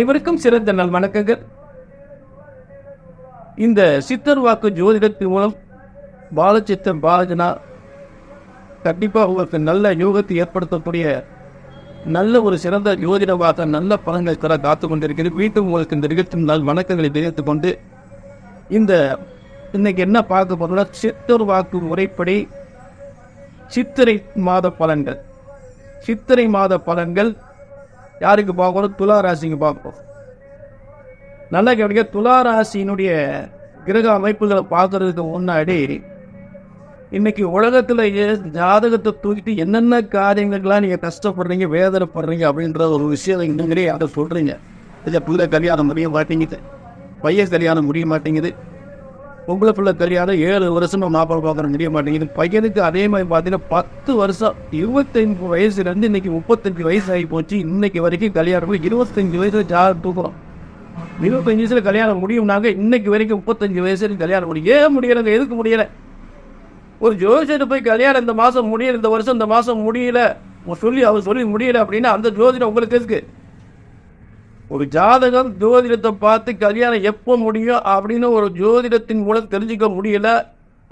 அனைவருக்கும் சிறந்த நல் வணக்கங்கள். இந்த சித்தர் வாக்கு ஜோதிடத்தின் மூலம் பாலச்சித்தன் பாலஜனா கண்டிப்பாக உங்களுக்கு நல்ல யோகத்தை ஏற்படுத்தக்கூடிய நல்ல ஒரு சிறந்த ஜோதிடமாக நல்ல பலன்கள் தர காத்து கொண்டிருக்கிறது. வீட்டுக்கு உங்களுக்கு இந்த நிகழ்ச்சி நாள் வணக்கங்களை தெரிவித்துக் கொண்டு இந்த இன்னைக்கு என்ன பார்க்க போறோம்னா சித்தர் வாக்கு முறைப்படி சித்திரை மாத பலன்கள். சித்திரை மாத பலன்கள் யாருக்கு பார்க்கணும்? துலா ராசிக்கு பார்ப்போம். நல்லா கேட்க துலா ராசியினுடைய கிரக அமைப்புகளை பார்க்கறதுக்கு முன்னாடி இன்னைக்கு உலகத்தில் ஜாதகத்தை தூக்கிட்டு என்னென்ன காரியங்களுக்கெல்லாம் நீங்கள் கஷ்டப்படுறீங்க வேதனைப்படுறீங்க அப்படின்ற ஒரு விஷயம் இன்னும் அதை சொல்கிறீங்க இதில் புதிய கல்யாணம் முடிய மாட்டேங்குது. பையன் கல்யாணம் முடிய மாட்டேங்குது. பொம்பளை பிள்ளை கல்யாணம் ஏழு வருஷமா மாப்பிள்ளை பார்க்குறோம் தெரிய மாட்டேங்குது. பையனுக்கு அதே மாதிரி பார்த்தீங்கன்னா பத்து வருஷம் இருபத்தஞ்சு வயசுலேருந்து இன்னைக்கு முப்பத்தஞ்சு வயசு ஆகி போச்சு. இன்னைக்கு வரைக்கும் கல்யாணம் இருபத்தஞ்சு வயசுல ஜாக தூக்குறோம். இருபத்தஞ்சு வயசுல கல்யாணம் முடியும்னாங்க இன்னைக்கு வரைக்கும் முப்பத்தஞ்சு வயசுல கல்யாணம் முடியும். ஏன் முடியலைங்க? எதுக்கு முடியல? ஒரு ஜோதிடர் போய் கல்யாணம் இந்த மாதம் முடியல இந்த வருஷம் இந்த மாதம் முடியல. சொல்லி அவர் சொல்லி முடியல அப்படின்னா அந்த ஜோதிடம் உங்களுக்கு எதுக்கு? ஒரு ஜாதகம் ஜோதிடத்தை பார்த்து கல்யாணம் எப்போ முடியும் அப்படின்னு ஒரு ஜோதிடத்தின் மூலம் தெரிஞ்சுக்க முடியல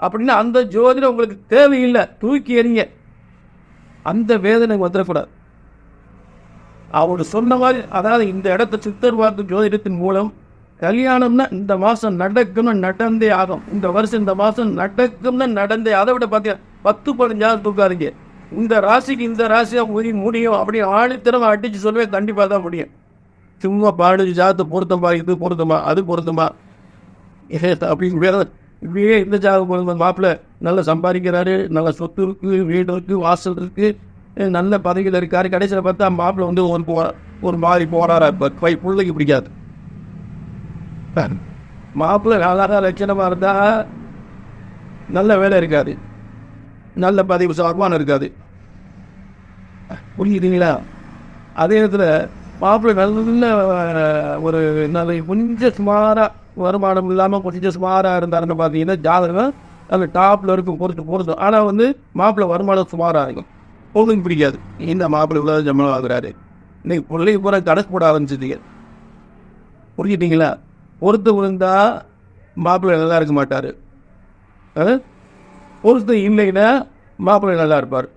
அப்படின்னா அந்த ஜோதிடம் உங்களுக்கு தேவையில்லை. தூக்கி எறிங்க. அந்த வேதனை வந்துடக்கூடாது. அவர் சொன்ன மாதிரி அதாவது இந்த இடத்த சித்தர் பார்த்து ஜோதிடத்தின் மூலம் கல்யாணம்னா இந்த மாதம் நடக்கும்னு நடந்தே ஆகும். இந்த வருஷம் இந்த மாதம் நடக்கும்னு நடந்தே அதை விட பார்த்தீங்கன்னா பத்து பதினஞ்சாவது தூக்காதீங்க. இந்த ராசிக்கு இந்த ராசியாக முடியும் அப்படி ஆணித்தரம் அடித்து சொல்லவே கண்டிப்பாக தான் முடியும். சும்மா பாடு ஜாதத்தை பொருத்தமா இது பொருத்தமா அது பொருத்தமா ஏ அப்படின்னு வேற இப்படியே இந்த ஜாதகம் பொருத்தமா? மாப்பிள்ள நல்லா சம்பாதிக்கிறாரு நல்ல சொத்து இருக்கு வீடு இருக்கு வாசல் இருக்கு நல்ல பதவியில் இருக்காரு. கடைசியில் பார்த்தா மாப்பிள்ள வந்து ஒரு போ ஒரு மாதிரி போறாரா இப்போ? கை பிள்ளைக்கு பிடிக்காது. மாப்பிள்ள நல்லா லட்சணமாக இருந்தா நல்ல வேலை இருக்காது. நல்ல பதவி சார்பான இருக்காது. புரியுதுங்களா? அதே நேரத்தில் மாப்பிள்ளை நல்ல ஒரு நல்ல கொஞ்சம் சுமாராக வருமானம் இல்லாமல் கொஞ்சம் சுமாராக இருந்தாருன்னு பார்த்தீங்கன்னா ஜாதகம் அந்த டாப்பில் இருக்கும் பொறுத்து பொருத்தும் ஆனால் வந்து மாப்பிள்ளை வருமானம் சுமாராக இருக்கும். பொண்ணுக்கு பிடிக்காது. இந்த மாப்பிள்ளை இவ்வளோ சம்பளம் ஆகுறாரு இன்னைக்கு பிள்ளை பூரா கணக்கு போட ஆரம்பிச்சிட்டீங்க. புரிஞ்சிட்டிங்களா? பொறுத்து விழுந்தா மாப்பிள்ளை நல்லா இருக்க மாட்டார். பொறுத்து இல்லைன்னா மாப்பிள்ளை நல்லா இருப்பார்.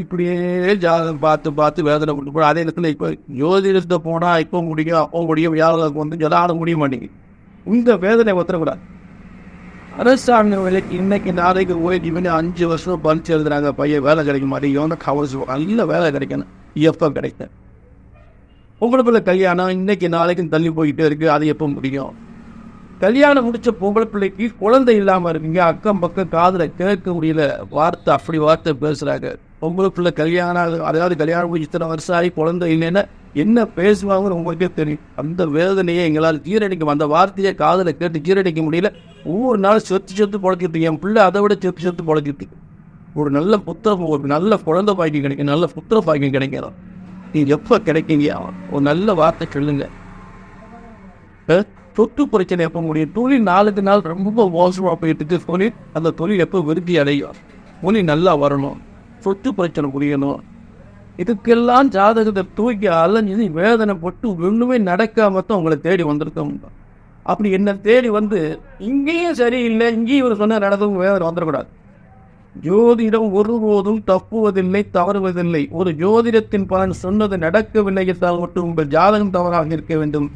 இப்படியே ஜாதகம் பார்த்து பார்த்து வேதனை கொண்டு போய் அதே நேரத்தில் இப்போ ஜோதிடத்தை போனால் இப்போ முடியும் அப்போ முடியும் யாரும் வந்து ஜலாட முடிய மாட்டேங்குது. இந்த வேதனை ஒத்துறக்கூடாது. அரசாங்க வேலைக்கு இன்னைக்கு நாளைக்கு போய் இவனு அஞ்சு வருஷம் பரிச்சு எழுதுறாங்க பையன் வேலை கிடைக்க மாட்டேங்குது கவர்ஸ் நல்ல வேலை கிடைக்கணும். எப்போ கிடைக்கும்? பொம்பளை பிள்ளை கல்யாணம் இன்னைக்கு நாளைக்கும் தள்ளி போய்கிட்டே இருக்கு அது எப்போ முடியும்? கல்யாணம் முடிச்ச பொம்பளை பிள்ளைக்கு குழந்தை இல்லாமல் இருக்கீங்க அக்கம் பக்கம் காதில் கேட்க முடியல வார்த்தை அப்படி வார்த்தை பேசுகிறாங்க உங்களுக்குள்ள கல்யாணம் அதாவது கல்யாணம் இத்தனை வருஷம் ஆகி குழந்தை இல்லைன்னா என்ன பேசுவாங்கன்னு உங்களுக்கே தெரியும். அந்த வேதனையை எங்களால் ஜீரணிக்க அந்த வார்த்தையை காதில் கேட்டு ஜீரணிக்க முடியல. ஒவ்வொரு நாள் சொத்து சொத்து பொழைக்கிட்டு என் பிள்ளை அதை விட சொத்து சொத்து பொழைக்கிட்டு ஒரு நல்ல புத்திர ஒரு நல்ல குழந்தை பாக்கியம் கிடைக்கும். நல்ல புத்திர பாக்கியம் கிடைக்கிறோம். நீ எப்போ கிடைக்கீங்க ஒரு நல்ல வார்த்தை சொல்லுங்க. சொத்து பிரச்சனை எப்போ முடியும்? தொழில் நாளுக்கு நாள் ரொம்ப மோசமாக போயிட்டு தொழில் அந்த தொழில் எப்போ விருத்தி அடையும்? தொழில் நல்லா வரணும். சொத்து பிரச்சனை புரியணும். இதுக்கெல்லாம் ஜாதகத்தை தூக்கி அலைஞ்சு வேதனைப்பட்டு ஒன்றுமே நடக்காம தான் உங்களை தேடி வந்திருக்கோம். அப்படி என்னை தேடி வந்து இங்கேயும் சரியில்லை இங்கேயும் இவர் சொன்ன நடந்ததும் வேதனை வந்துடக்கூடாது. ஜோதிடம் ஒருபோதும் தப்புவதில்லை தவறுவதில்லை. ஒரு ஜோதிடத்தின் பலன் சொன்னது நடக்கவில்லை என்றால் மட்டும் உங்கள் ஜாதகம் தவறாக இருக்க வேண்டும்.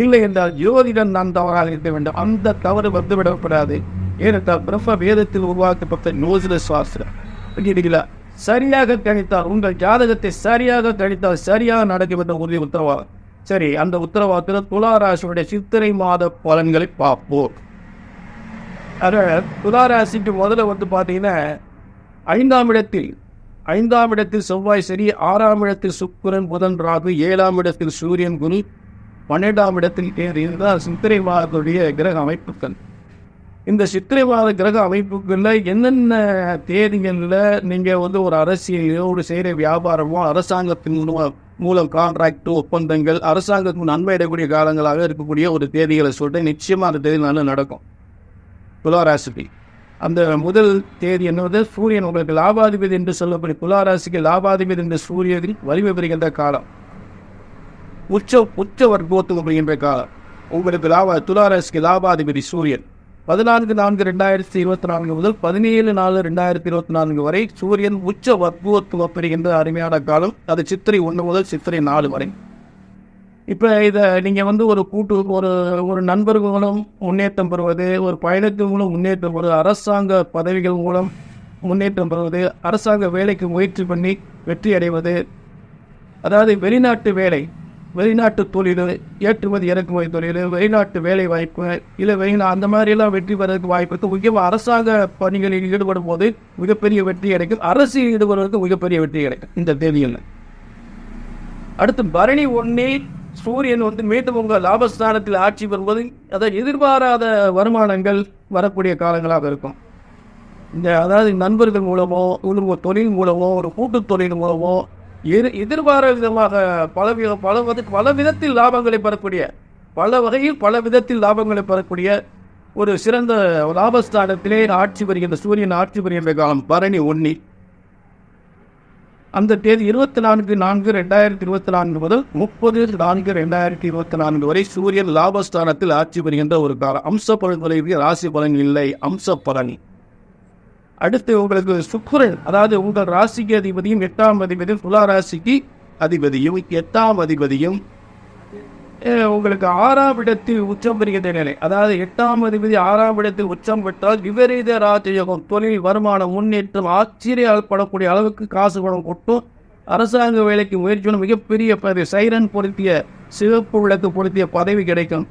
இல்லை என்றால் ஜோதிடம் நான் தவறாக இருக்க வேண்டும். அந்த தவறு வந்துவிடக்கூடாது. ஏனென்றால் பிரம்ம வேதத்தில் உருவாக்கப்பட்ட நோசில சாஸ்திரம். புரியுதுங்களா சரியாக கணித்தால் உங்கள் ஜாதகத்தை சரியாக கணித்தால் சரியாக நடக்கும் என்ற உறுதி உத்தரவாதம். சரி அந்த உத்தரவாதத்தில் துளாராசியுடைய சித்திரை மாத பலன்களை பார்ப்போம். அதாவது துளாராசிக்கு முதல்ல வந்து பார்த்தீங்கன்னா ஐந்தாம் இடத்தில் ஐந்தாம் இடத்தில் செவ்வாய் சரி ஆறாம் இடத்தில் சுக்கரன் புதன் ராகு ஏழாம் இடத்தில் சூரியன் குரு பன்னெண்டாம் இடத்தில் கேது. இதுதான் சித்திரை மாதத்துடைய கிரக அமைப்புகள். இந்த சித்திரைவாத கிரக அமைப்புகளில் என்னென்ன தேதிகளில் நீங்கள் வந்து ஒரு அரசியலையோ ஒரு செய்கிற வியாபாரமோ அரசாங்கத்தின் மூலம் கான்ட்ராக்ட் ஒப்பந்தங்கள் அரசாங்கத்துக்கு நன்மை காலங்களாக இருக்கக்கூடிய ஒரு தேதிகளை சொல்லிட்டு நிச்சயமாக அந்த தேதி நல்லா நடக்கும். துளாராசிபி அந்த முதல் தேதி என்னது? சூரியன் உங்களுக்கு லாபாதிபதி என்று சொல்லப்படும் துளாராசிக்கு லாபாதிபதி என்ற சூரியனில் வலிமை பெறுகின்ற காலம். உச்ச உச்ச வர்க்கோத்து அப்படிங்கின்ற காலம். உங்களுக்கு லாபா துளாராசிக்கு லாபாதிபதி சூரியன். பதினான்கு நான்கு ரெண்டாயிரத்தி இருபத்தி நான்கு முதல் பதினேழு நாலு ரெண்டாயிரத்தி இருபத்தி நான்கு வரை சூரியன் உச்ச வர்க்கோத்துவம் பெறுகின்ற அருமையான காலம். அது சித்திரை ஒன்று முதல் சித்திரை நாலு வரை. இப்போ இதை நீங்கள் வந்து ஒரு கூட்டு ஒரு ஒரு நண்பர்கள் மூலம் முன்னேற்றம் பெறுவது ஒரு பயணத்தின் மூலம் முன்னேற்றம் பெறுவது அரசாங்க பதவிகள் மூலம் முன்னேற்றம் பெறுவது அரசாங்க வேலைக்கு முயற்சி பண்ணி வெற்றி அடைவது அதாவது வெளிநாட்டு வேலை வெளிநாட்டு தொழில் ஏற்றுமதி இறக்குமதி தொழில் வெளிநாட்டு வேலை வாய்ப்பு இல்லை வெளிநா அந்த மாதிரியெல்லாம் வெற்றி பெறதுக்கு வாய்ப்பு இருக்குது முக்கியமாக அரசாங்க பணிகளில் ஈடுபடும் போது மிகப்பெரிய வெற்றி கிடைக்கும். அரசியல் ஈடுபடுவதற்கு மிகப்பெரிய வெற்றி கிடைக்கும். இந்த தேதியில். அடுத்து பரணி ஒன்னே சூரியன் வந்து மீண்டும் உங்கள் லாபஸ்தானத்தில் ஆட்சி பெறுவது அதை எதிர்பாராத வருமானங்கள் வரக்கூடிய காலங்களாக இருக்கும். இந்த அதாவது நண்பர்கள் மூலமோ ஒரு தொழில் மூலமோ ஒரு கூட்டுத் தொழில் மூலமோ எதிர் எதிர்பார விதமாக பல வித பல வித பல விதத்தில் லாபங்களை பெறக்கூடிய பல வகையில் பல விதத்தில் லாபங்களை பெறக்கூடிய ஒரு சிறந்த லாபஸ்தானத்திலே ஆட்சி வருகின்ற சூரியன் ஆட்சி வருகின்ற காலம் பரணி ஒன்னி. அந்த தேதி இருபத்தி நான்கு நான்கு ரெண்டாயிரத்தி இருபத்தி நான்கு முதல் முப்பது நான்கு ரெண்டாயிரத்தி இருபத்தி நான்கு வரை சூரியன் லாபஸ்தானத்தில் ஆட்சி வருகின்ற ஒரு காலம் அம்ச பலன் ராசி பலன் இல்லை அம்ச பலன். அடுத்து உங்களுக்கு சுக்ரன் அதாவது உங்கள் ராசிக்கு அதிபதியும் எட்டாம் அதிபதியும் துலா ராசிக்கு அதிபதியும் எட்டாம் அதிபதியும் உங்களுக்கு ஆறாம் இடத்தில் உச்சம் பெறுகின்ற நிலை அதாவது எட்டாம் அதிபதி ஆறாம் இடத்தில் உச்சம் பெற்றால் விபரீத ராஜயோகம் தொழில் வருமானம் முன்னேற்றம் ஆச்சரியப்படக்கூடிய அளவுக்கு காசு பணம் கொட்டும். அரசாங்க வேலைக்கு முயற்சியோட மிகப்பெரிய பதவி சைரன் பொருத்திய சிவப்பு விளக்கு பொருத்திய பதவி கிடைக்கும்.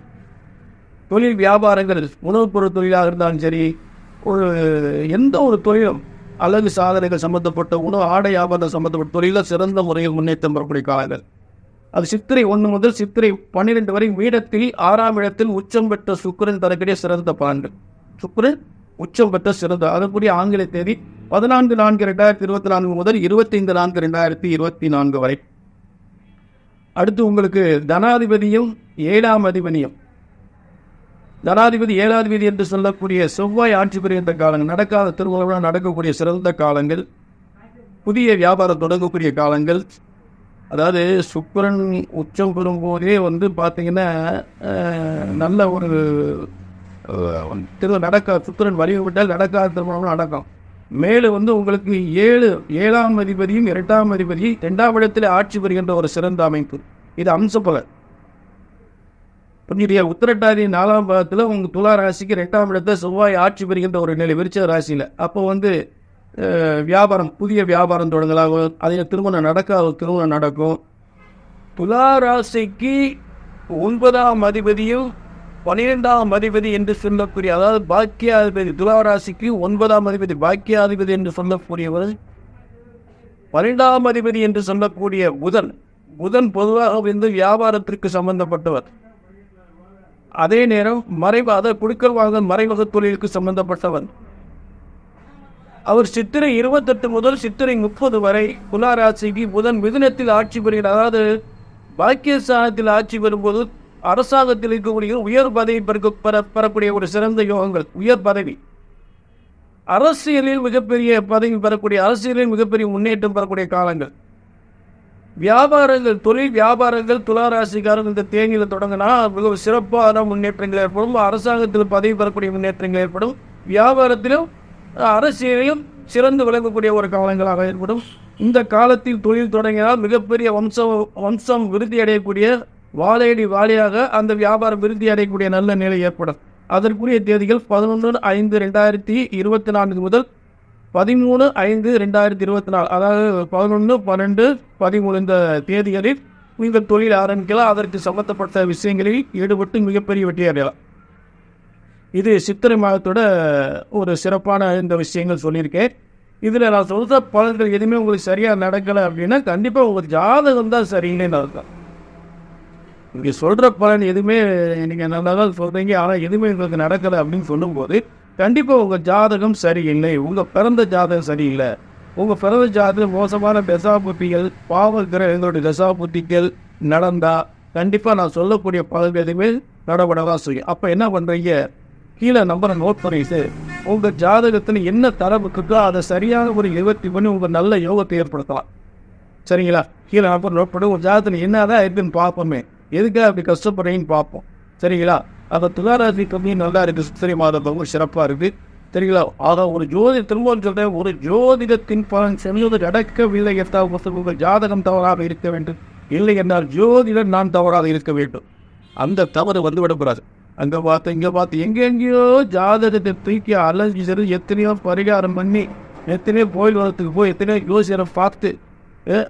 தொழில் வியாபாரங்கள் உணவுப் பொருள் தொழிலாக இருந்தாலும் சரி ஒரு எந்த ஒரு தொழிலும் அழகு சாதனைகள் சம்பந்தப்பட்ட உணவு ஆடை வியாபாரம் சம்பந்தப்பட்ட தொழிலில் சிறந்த முறையில் முன்னேற்றம் பெறக்கூடிய காலங்கள். அது சித்திரை ஒன்று முதல் சித்திரை பன்னிரெண்டு வரை வீடத்தில் ஆறாம் இடத்தில் உச்சம் பெற்ற சுக்கரன் தரக்கூடிய சிறந்த பலன்கள் சுக்கரன் உச்சம் பெற்ற சிறந்த அதற்குரிய ஆங்கில தேதி பதினான்கு நான்கு ரெண்டாயிரத்தி இருபத்தி நான்கு முதல் இருபத்தைந்து நான்கு ரெண்டாயிரத்தி இருபத்தி நான்கு வரை. அடுத்து உங்களுக்கு தனாதிபதியும் ஏழாம் அதிபதியும் ஜனாதிபதி ஏழாதிபதி என்று சொல்லக்கூடிய செவ்வாய் ஆட்சி புரிகின்ற காலங்கள் நடக்காத திருமணம் நடக்கக்கூடிய சிறந்த காலங்கள் புதிய வியாபாரம் தொடங்கக்கூடிய காலங்கள். அதாவது சுக்கரன் உச்சம் பெறும்போதே வந்து பார்த்தீங்கன்னா நல்ல ஒரு திரு நடக்க சுக்கரன் வழிவிட்டால் நடக்காத திருமணம் நடக்கும். மேலும் வந்து உங்களுக்கு ஏழு ஏழாம் அதிபதியும் இரண்டாம் அதிபதி இரண்டாம் இடத்தில் ஆட்சி பெறுகின்ற ஒரு சிறந்த அமைப்பு. இது அம்சப்பகல் புரிஞ்சுட்டியா உத்திரட்டாதி நாலாம் பாகத்தில் உங்கள் துலா ராசிக்கு ரெண்டாம் இடத்துல செவ்வாய் ஆட்சி பெறுகின்ற ஒரு நிலை விருச்ச ராசியில். அப்போ வந்து வியாபாரம் புதிய வியாபாரம் தொடங்கலாகும். அதில் திருமணம் நடக்காத திருமணம் நடக்கும். துலா ராசிக்கு ஒன்பதாம் அதிபதியும் பன்னிரெண்டாம் அதிபதி என்று சொல்லக்கூடிய அதாவது பாக்கியாதிபதி துலா ராசிக்கு ஒன்பதாம் அதிபதி பாக்கியாதிபதி என்று சொல்லக்கூடியவர் பன்னிரெண்டாம் அதிபதி என்று சொல்லக்கூடிய புதன். புதன் பொதுவாக வந்து வியாபாரத்திற்கு சம்பந்தப்பட்டவர். அதே நேரம் மறைவாத அதை மறைமுக தொழிலுக்கு சம்பந்தப்பட்டவர் அவர் சித்திரை இருபத்தெட்டு முதல் சித்திரை முப்பது வரை குலாராசிக்கு புதன் மிதுனத்தில் ஆட்சி புரிகிறார். அதாவது பாக்கியஸ்தானத்தில் ஆட்சி பெறும்போது அரசாங்கத்தில் இருக்கக்கூடிய உயர் பதவி பெற பெறக்கூடிய ஒரு சிறந்த யோகங்கள் உயர் பதவி. அரசியலில் மிகப்பெரிய பதவி பெறக்கூடிய அரசியலில் மிகப்பெரிய முன்னேற்றம் பெறக்கூடிய காலங்கள். வியாபாரங்கள் தொழில் வியாபாரங்கள் துளாராசிக்காரர் இந்த தேனியில் தொடங்கினா மிகவும் சிறப்பான முன்னேற்றங்கள் ஏற்படும். அரசாங்கத்தில் பதவி பெறக்கூடிய முன்னேற்றங்கள் ஏற்படும். வியாபாரத்திலும் அரசியலையும் சிறந்து விளங்கக்கூடிய ஒரு காலங்களாக ஏற்படும். இந்த காலத்தில் தொழில் தொடங்கினால் மிகப்பெரிய வம்சம் வம்சம் விருத்தி அடையக்கூடிய வாழையடி வாழையாக அந்த வியாபாரம் விருத்தி அடையக்கூடிய நல்ல நிலை ஏற்படும். அதற்குரிய தேதிகள் பதினொன்று ஐந்து ரெண்டாயிரத்தி இருபத்தி நான்கு முதல் பதிமூணு ஐந்து ரெண்டாயிரத்தி இருபத்தி நாலு அதாவது பதினொன்று பன்னெண்டு பதிமூணு இந்த தேதிகளில் நீங்கள் தொழில் ஆரம்பிக்கலாம். அதற்கு சம்பந்தப்பட்ட விஷயங்களில் ஈடுபட்டு மிகப்பெரிய வெற்றி அடையலாம். இது சித்திரை மாதத்தோட ஒரு சிறப்பான இந்த விஷயங்கள் சொல்லியிருக்கேன். இதில் நான் சொல்கிற பலன்கள் எதுவுமே உங்களுக்கு சரியாக நடக்கலை அப்படின்னா கண்டிப்பாக உங்களுக்கு ஜாதகம் தான் சரியில்லைன்னு அர்த்தம். இங்கே சொல்கிற பலன் எதுவுமே நீங்கள் நல்லா தான் சொல்கிறீங்க ஆனால் எதுவுமே உங்களுக்கு நடக்கலை அப்படின்னு சொல்லும்போது கண்டிப்பாக உங்கள் ஜாதகம் சரியில்லை. உங்கள் பிறந்த ஜாதகம் சரியில்லை. உங்கள் பிறந்த ஜாதகம் மோசமான தசாபுத்திகள் பாவ கிரகங்களுடைய தசாபுத்திகள் நடந்தால் கண்டிப்பாக நான் சொல்லக்கூடிய பலன் எதுவுமே நடபடதான் செய்யும். அப்போ என்ன பண்ணுறீங்க கீழே நம்பரை நோட் பண்ணிட்டு உங்கள் ஜாதகத்தில் என்ன தரவு இருக்கோ அதை சரியான ஒரு இருபத்தி பண்ணி உங்கள் நல்ல யோகத்தை ஏற்படுத்தலாம். சரிங்களா? கீழே நம்பர் நோட் பண்ணி உங்கள் ஜாதகத்தில் என்னதான் இருக்குன்னு பார்ப்போமே. எதுக்காக அப்படி கஷ்டப்படுறீங்கன்னு பார்ப்போம். சரிங்களா? அந்த துளாராசி கம்மி நல்லா இருக்குது சித்திரை மாதம் ரொம்ப சிறப்பாக இருக்குது சரிங்களா ஆக ஒரு ஜோதி திரும்பவும் சொல்றேன் ஒரு ஜோதிடத்தின் பலன் செல்வது நடக்கவில்லை என்றால் உங்கள் ஜாதகம் தவறாக இருக்க வேண்டும். இல்லை என்றால் ஜோதிடம் நான் தவறாக இருக்க வேண்டும். அந்த தவறு வந்து விடக்கூடாது அங்கே பார்த்து இங்கே பார்த்து எங்கெங்கேயோ ஜாதகத்தை தூக்கி அலஞ்சி சரி எத்தனையோ பரிகாரம் பண்ணி எத்தனையோ கோயில் வரத்துக்கு போய் எத்தனையோ யோசியரை பார்த்து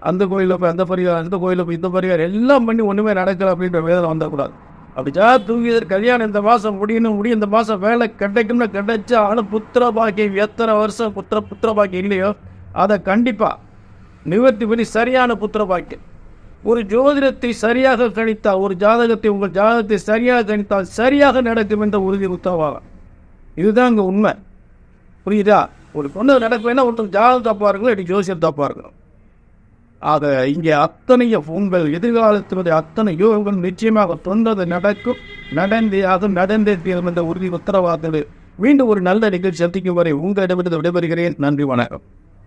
அந்த கோயிலில் போய் அந்த பரிகாரம் அந்த கோயிலில் போய் இந்த பரிகாரம் எல்லாம் பண்ணி ஒன்றுமே நடக்கல அப்படின்ற வேதனை வந்துடக்கூடாது அப்படிச்சா ஜா கல்யாணம் இந்த மாதம் முடியணும் முடியும் இந்த மாதம் வேலை கிடைக்கும்னு கிடைச்சா ஆனால் புத்திர பாக்கியம் எத்தனை வருஷம் புத்திர புத்திர பாக்கியம் இல்லையோ? அதை கண்டிப்பாக நிவர்த்தி பண்ணி சரியான புத்திர பாக்கியம். ஒரு ஜோதிடத்தை சரியாக கணித்தால் ஒரு ஜாதகத்தை உங்கள் ஜாதகத்தை சரியாக கணித்தால் சரியாக நடக்கும் என்ற உறுதி உத்தரவாதம். இதுதான் இங்கே உண்மை. புரியுதா? ஒரு பொண்ணு நடக்க ஒருத்தர் ஜாதகம் தப்பாக இருக்கணும் இல்லாட்டி ஜோசியம் தப்பாக இருக்கணும் ஆக இங்கே அத்தனைய உங்கள் எதிர்காலத்தினுடைய அத்தனை யோகம் நிச்சயமாக தொண்டது நடக்கும். நடந்தே அது நடந்தே தீரும் என்ற உறுதி உத்தரவாதத்தில் மீண்டும் ஒரு நல்ல நிகழ்ச்சி சந்திக்கும் வரை உங்களிடமிருந்து விடைபெறுகிறேன். நன்றி வணக்கம்.